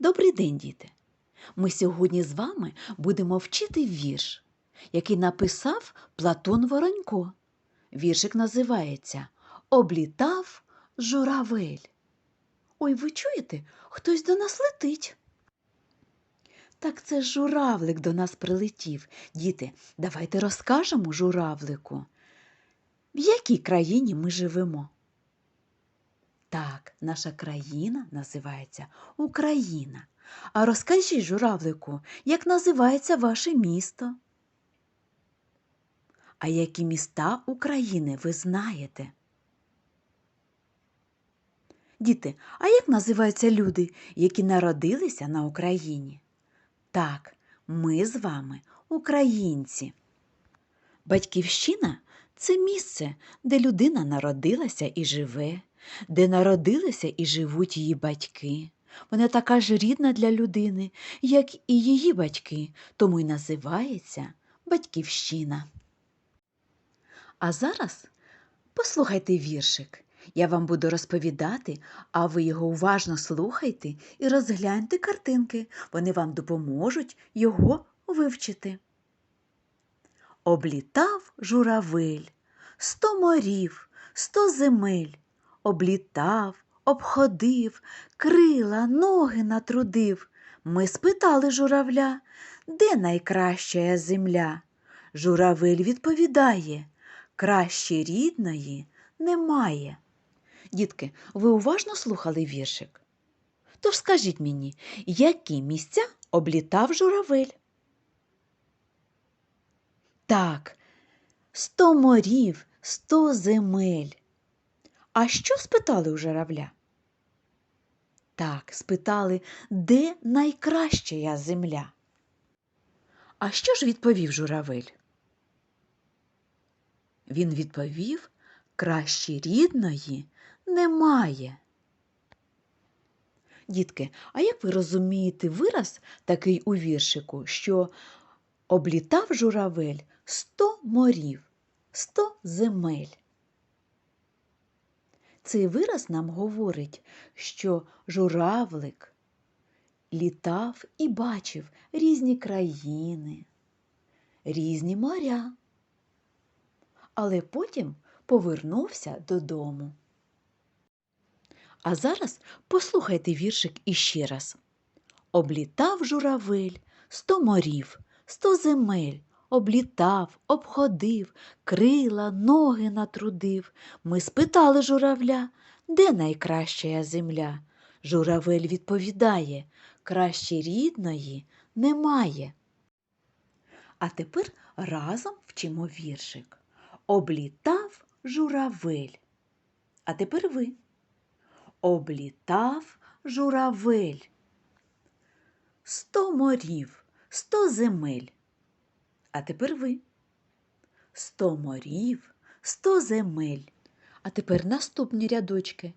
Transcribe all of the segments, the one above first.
Добрий день, діти! Ми сьогодні з вами будемо вчити вірш, який написав Платон Воронько. Віршик називається Облітав журавель. Ой, ви чуєте, хтось до нас летить. Так це журавлик до нас прилетів. Діти, давайте розкажемо журавлику, в якій країні ми живемо. Так, наша країна називається Україна. А розкажіть, журавлику, як називається ваше місто? А які міста України ви знаєте? Діти, а як називаються люди, які народилися на Україні? Так, ми з вами українці. Батьківщина це місце, де людина народилася і живе, де народилися і живуть її батьки. Вона така ж рідна для людини, як і її батьки, тому й називається Батьківщина. А зараз послухайте віршик. Я вам буду розповідати, а ви його уважно слухайте і розгляньте картинки. Вони вам допоможуть його вивчити. Облітав журавель, сто морів, сто земель, облітав, обходив, крила, ноги натрудив. Ми спитали журавля, де найкраща земля? Журавель відповідає, краще рідної немає. Дітки, ви уважно слухали віршик? Тож скажіть мені, які місця облітав журавель? Так, сто морів, сто земель. А що спитали у журавля? Так, спитали, де найкраща земля? А що ж відповів журавель? Він відповів, краще рідної немає. Дітки, а як ви розумієте вираз такий у віршику, що облітав журавель сто морів, сто земель? Цей вираз нам говорить, що журавлик літав і бачив різні країни, різні моря, але потім повернувся додому. А зараз послухайте віршик іще раз. Облітав журавель сто морів, сто земель, облітав, обходив, крила, ноги натрудив. Ми спитали журавля, де найкраща земля? Журавель відповідає, краще рідної немає. А тепер разом вчимо віршик. Облітав журавель. А тепер ви. Облітав журавель. Сто морів, сто земель. А тепер ви. Сто морів, сто земель. А тепер наступні рядочки.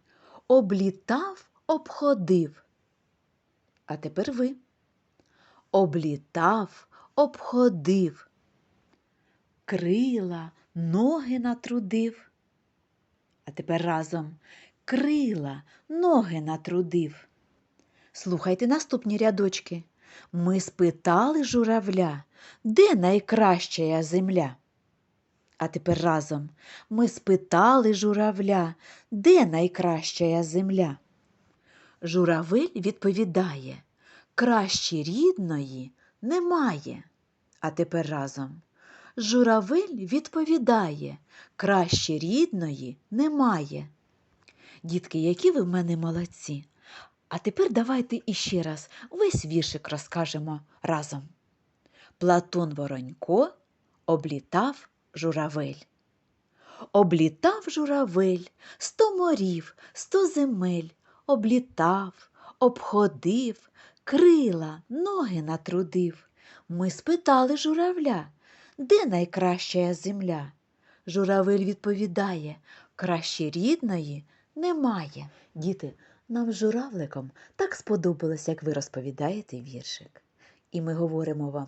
Облітав, обходив. А тепер ви. Облітав, обходив. Крила, ноги натрудив. А тепер разом крила, ноги натрудив. Слухайте наступні рядочки. Ми спитали журавля, де найкраща земля? А тепер разом ми спитали журавля, де найкраща земля? Журавель відповідає, краще рідної немає. А тепер разом. Журавель відповідає, краще рідної немає. Дітки, які ви в мене молодці. А тепер давайте іще раз весь віршик розкажемо разом. Платон Воронько облітав журавель. Облітав журавель сто морів, сто земель, облітав, обходив, крила, ноги натрудив. Ми спитали журавля, де найкраща земля? Журавель відповідає, краще рідної немає. Діти, нам з журавликом так сподобалось, як ви розповідаєте віршик. І ми говоримо вам